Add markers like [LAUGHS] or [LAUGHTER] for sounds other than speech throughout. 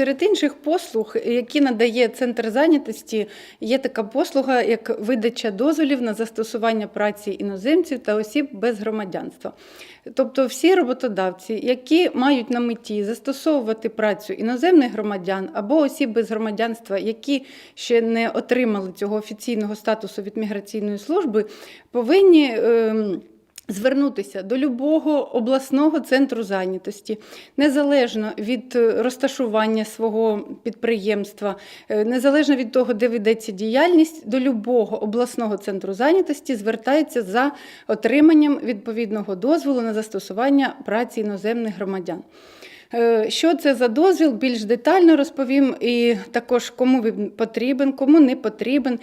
Серед інших послуг, які надає центр зайнятості, є така послуга, як видача дозволів на застосування праці іноземців та осіб без громадянства. Тобто всі роботодавці, які мають на меті застосовувати працю іноземних громадян або осіб без громадянства, які ще не отримали цього офіційного статусу від міграційної служби, повинні. Звернутися до любого обласного центру зайнятості незалежно від е, розташування свого підприємства, е, незалежно від того, де ведеться діяльність, до любого обласного центру зайнятості звертаються за отриманням відповідного дозволу на застосування праці іноземних громадян. Е, Що це за дозвіл? Більш детально розповім, і також кому він потрібен, кому не потрібен.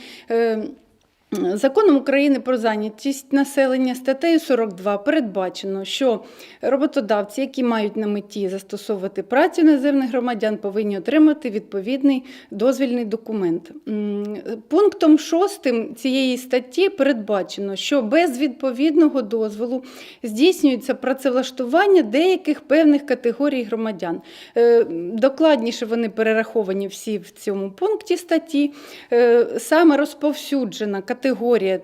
Законом України про зайнятість населення статтею 42 передбачено, що роботодавці, які мають на меті застосовувати працю іноземних громадян, повинні отримати відповідний дозвільний документ. Пунктом 6 цієї статті передбачено, що без відповідного дозволу здійснюється працевлаштування деяких певних категорій громадян. Е, Докладніше вони перераховані всі в цьому пункті статті. Е, Саме розповсюджена категорія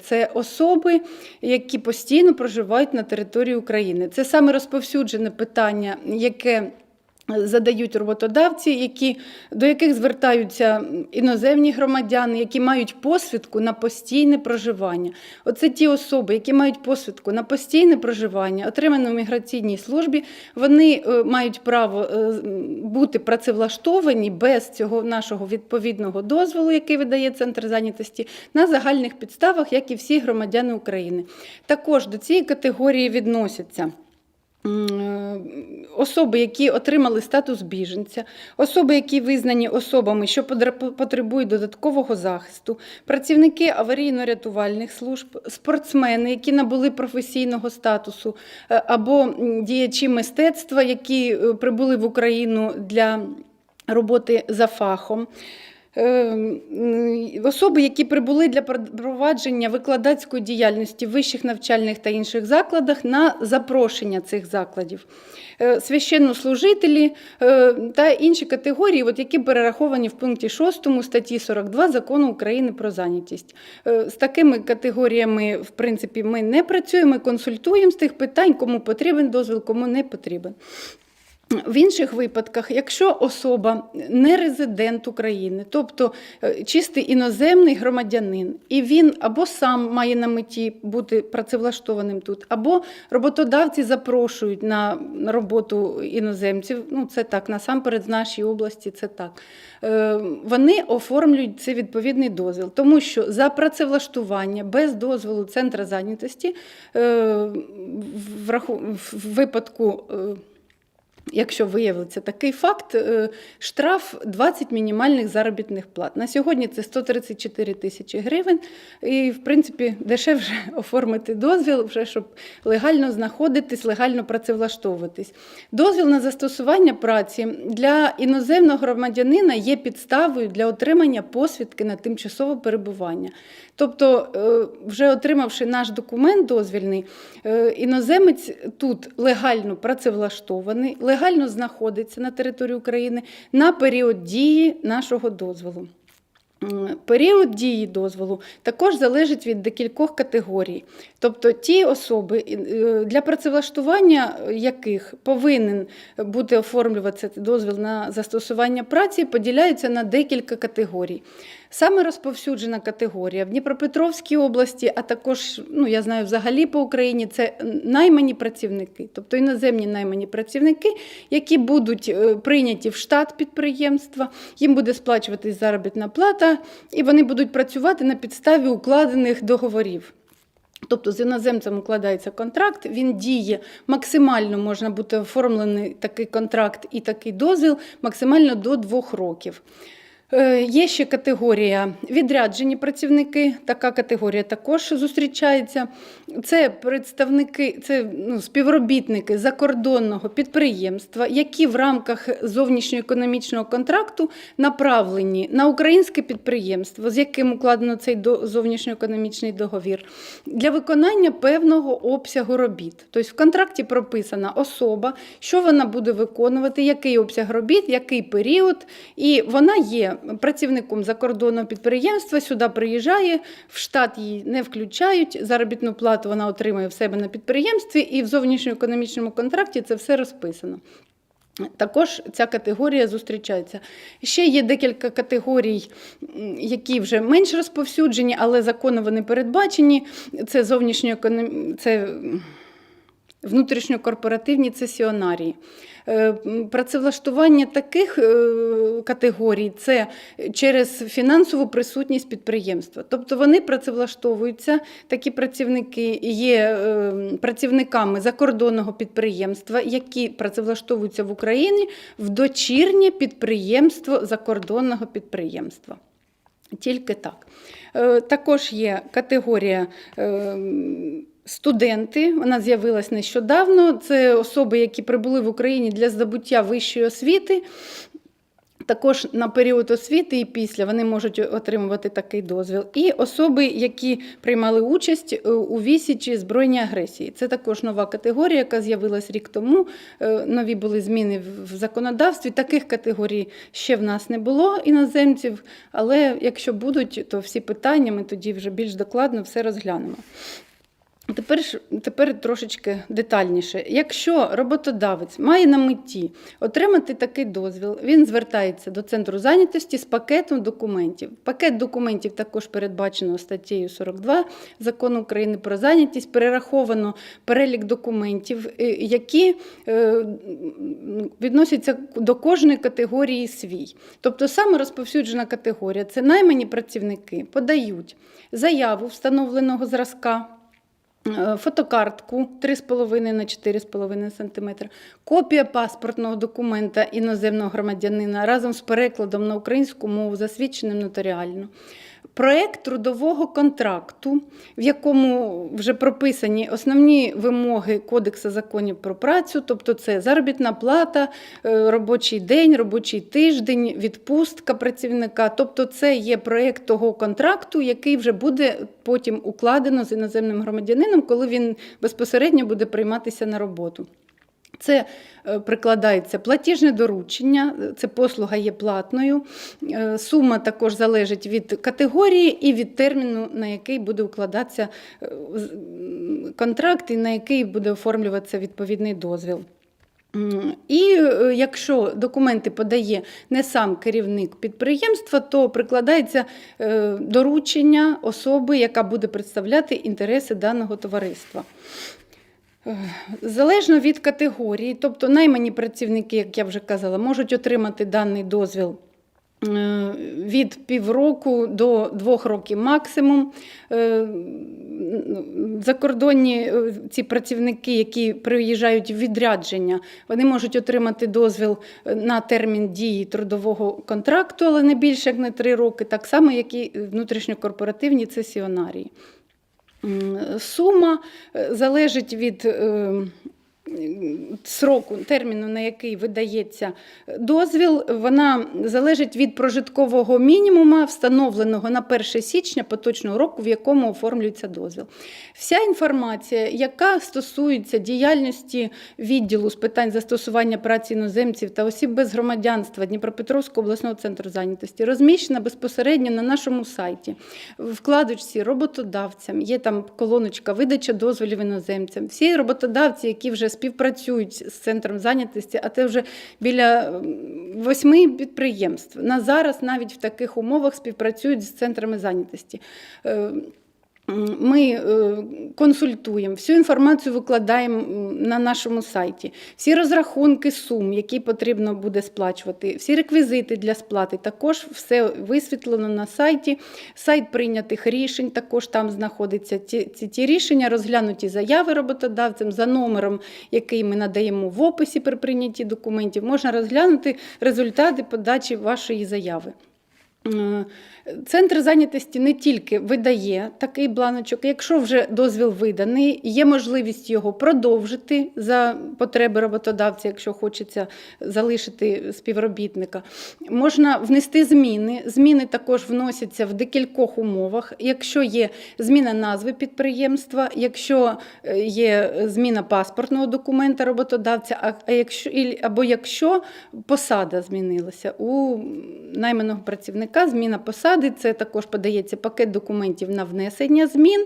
це особи, які постійно проживають на території України. Це саме розповсюджене питання, яке Задають роботодавці, які, до яких звертаються іноземні громадяни, які мають посвідку на постійне проживання. Оце ті особи, які мають посвідку на постійне проживання, отриману в міграційній службі, вони е, мають право е, бути працевлаштовані без цього нашого відповідного дозволу, який видає центр зайнятості, на загальних підставах, як і всі громадяни України. Також до цієї категорії відносяться. Е, Особи, які отримали статус біженця, особи, які визнані особами, що потребують додаткового захисту, працівники аварійно-рятувальних служб, спортсмени, які набули професійного статусу, е, або діячі мистецтва, які е, прибули в Україну для роботи за фахом. Е, м, Особи, які прибули для провадження викладацької діяльності в вищих навчальних та інших закладах на запрошення цих закладів, Е, священнослужителі е, та інші категорії, от які перераховані в пункті 6 статті 42 закону України про зайнятість. Е, З такими категоріями, в принципі, ми не працюємо, консультуємо з тих питань, кому потрібен дозвіл, кому не потрібен. В інших випадках, якщо особа не резидент України, тобто е, чистий іноземний громадянин, і він або сам має на меті бути працевлаштованим тут, або роботодавці запрошують на роботу іноземців, ну це так, насамперед з нашій області це так. е, Вони оформлюють цей відповідний дозвіл, тому що за працевлаштування без дозволу центра зайнятості е, в випадку. Якщо виявиться такий факт, е, штраф 20 мінімальних заробітних плат. На сьогодні це 134 тисячі гривень. І, в принципі, дешевше [LAUGHS] оформити дозвіл, вже щоб легально знаходитись, легально працевлаштовуватись. Дозвіл на застосування праці для іноземного громадянина є підставою для отримання посвідки на тимчасове перебування. Тобто, е, вже отримавши наш документ дозвільний, е, іноземець тут легально працевлаштований, легально знаходиться на території України на період дії нашого дозволу. Період дії дозволу також залежить від декількох категорій. Тобто ті особи, е, для працевлаштування яких повинен бути оформлюватися дозвіл на застосування праці, поділяються на декілька категорій. Саме розповсюджена категорія в Дніпропетровській області, а також, ну я знаю, взагалі по Україні це наймані працівники, тобто іноземні наймані працівники, які будуть е, прийняті в штат підприємства, їм буде сплачуватись заробітна плата, і вони будуть працювати на підставі укладених договорів. Тобто з іноземцем укладається контракт, він діє максимально можна бути оформлений такий контракт і такий дозвіл максимально до двох років. Е, Є ще категорія відряджені працівники. Така категорія також зустрічається. Це представники, це ну, співробітники закордонного підприємства, які в рамках зовнішньоекономічного контракту направлені на українське підприємство, з яким укладено цей до- зовнішньоекономічний договір, для виконання певного обсягу робіт. Тобто в контракті прописана особа, що вона буде виконувати, який обсяг робіт, який період, і вона є працівником закордонного підприємства, сюди приїжджає, в штат її не включають, заробітну плату вона отримує в себе на підприємстві, і в зовнішньоекономічному контракті це все розписано. Також ця категорія зустрічається. Ще є декілька категорій, які вже менш розповсюджені, але законом вони передбачені. Це зовнішньоекономічні. це внутрішньокорпоративні цесіонарії. Е, Працевлаштування таких е, категорій це через фінансову присутність підприємства. Тобто вони працевлаштовуються, такі працівники є е, працівниками закордонного підприємства, які працевлаштовуються в Україні в дочірнє підприємство закордонного підприємства. Тільки так. Е, Також є категорія е, студенти. Вона з'явилась нещодавно. Це особи, які прибули в Україні для здобуття вищої освіти. Також на період освіти і після вони можуть отримувати такий дозвіл. І особи, які приймали участь е, у вісічі збройній агресії. Це також нова категорія, яка з'явилась рік тому. Е, Нові були зміни в- в законодавстві. Таких категорій ще в нас не було іноземців, але якщо будуть, то всі питання ми тоді вже більш докладно все розглянемо. Тепер, тепер трошечки детальніше. Якщо роботодавець має на меті отримати такий дозвіл, він звертається до центру зайнятості з пакетом документів. Пакет документів також передбачено статтею 42 закону України про зайнятість. Перераховано перелік документів, е, які е, відносяться до кожної категорії свій. Тобто саме розповсюджена категорія це наймані працівники подають заяву встановленого зразка. Е, Фотокартку 3,5 на 4,5 см, копія паспортного документа іноземного громадянина разом з перекладом на українську мову, засвідченим нотаріально. Проект трудового контракту, в якому вже прописані основні вимоги Кодексу законів про працю, тобто це заробітна плата, е, робочий день, робочий тиждень, відпустка працівника. Тобто, це є проект того контракту, який вже буде потім укладено з іноземним громадянином, коли він безпосередньо буде прийматися на роботу. Це е, прикладається платіжне доручення, це послуга є платною. Е, Сума також залежить від категорії і від терміну, на який буде укладатися е, контракт і на який буде оформлюватися відповідний дозвіл. І якщо документи подає не сам керівник підприємства, то прикладається доручення особи, яка буде представляти інтереси даного товариства. Залежно від категорії, тобто наймані працівники, як я вже казала, можуть отримати даний дозвіл е, від півроку до двох років максимум. Е, Закордонні е, ці працівники, які приїжджають в відрядження, вони можуть отримати дозвіл на термін дії трудового контракту, але не більше як на три роки, так само, як і внутрішньокорпоративні цесіонарії. Сума е, залежить від е, сроку, терміну, на який видається дозвіл, вона залежить від прожиткового мінімума, встановленого на 1 січня поточного року, в якому оформлюється дозвіл. Вся інформація, яка стосується діяльності відділу з питань застосування праці іноземців та осіб без громадянства Дніпропетровського обласного центру зайнятості, розміщена безпосередньо на нашому сайті. Вкладочці роботодавцям є там колоночка видача дозволів іноземцям. Всі роботодавці, які вже співпрацюють з центром зайнятості, а це вже біля восьми підприємств. На зараз навіть в таких умовах співпрацюють з центрами зайнятості. Ми е, консультуємо, всю інформацію викладаємо на нашому сайті. Всі розрахунки сум, які потрібно буде сплачувати, всі реквізити для сплати, також все висвітлено на сайті. Сайт прийнятих рішень також там знаходиться. Ті, ці, ті рішення розглянуті заяви роботодавцем за номером, який ми надаємо в описі при прийнятті документів. Можна розглянути результати подачі вашої заяви. Е, Центр зайнятості не тільки видає такий бланочок, якщо вже дозвіл виданий, є можливість його продовжити за потреби роботодавця, якщо хочеться залишити співробітника. Можна внести зміни. Зміни також вносяться в декількох умовах. Якщо є зміна назви підприємства, якщо е, є зміна паспортного документа роботодавця, а- якщо або якщо посада змінилася у найманого працівника, зміна посади, це також подається пакет документів на внесення змін,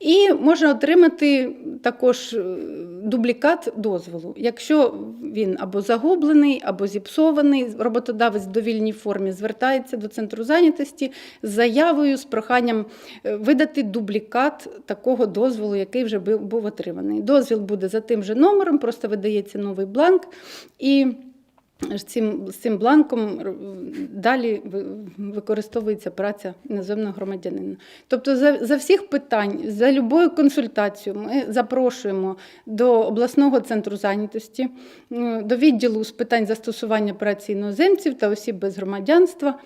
і можна отримати також е, дублікат дозволу. Якщо він або загублений, або зіпсований, роботодавець в довільній формі звертається до центру зайнятості з заявою, з проханням е, видати дублікат такого дозволу, який вже був отриманий. Дозвіл буде за тим же номером, просто видається новий бланк. І цим, цим бланком далі ви- використовується праця іноземного громадянина. Тобто, за, за всіх питань, за любою консультацією ми запрошуємо до обласного центру зайнятості, до відділу з питань застосування праці іноземців та осіб без громадянства.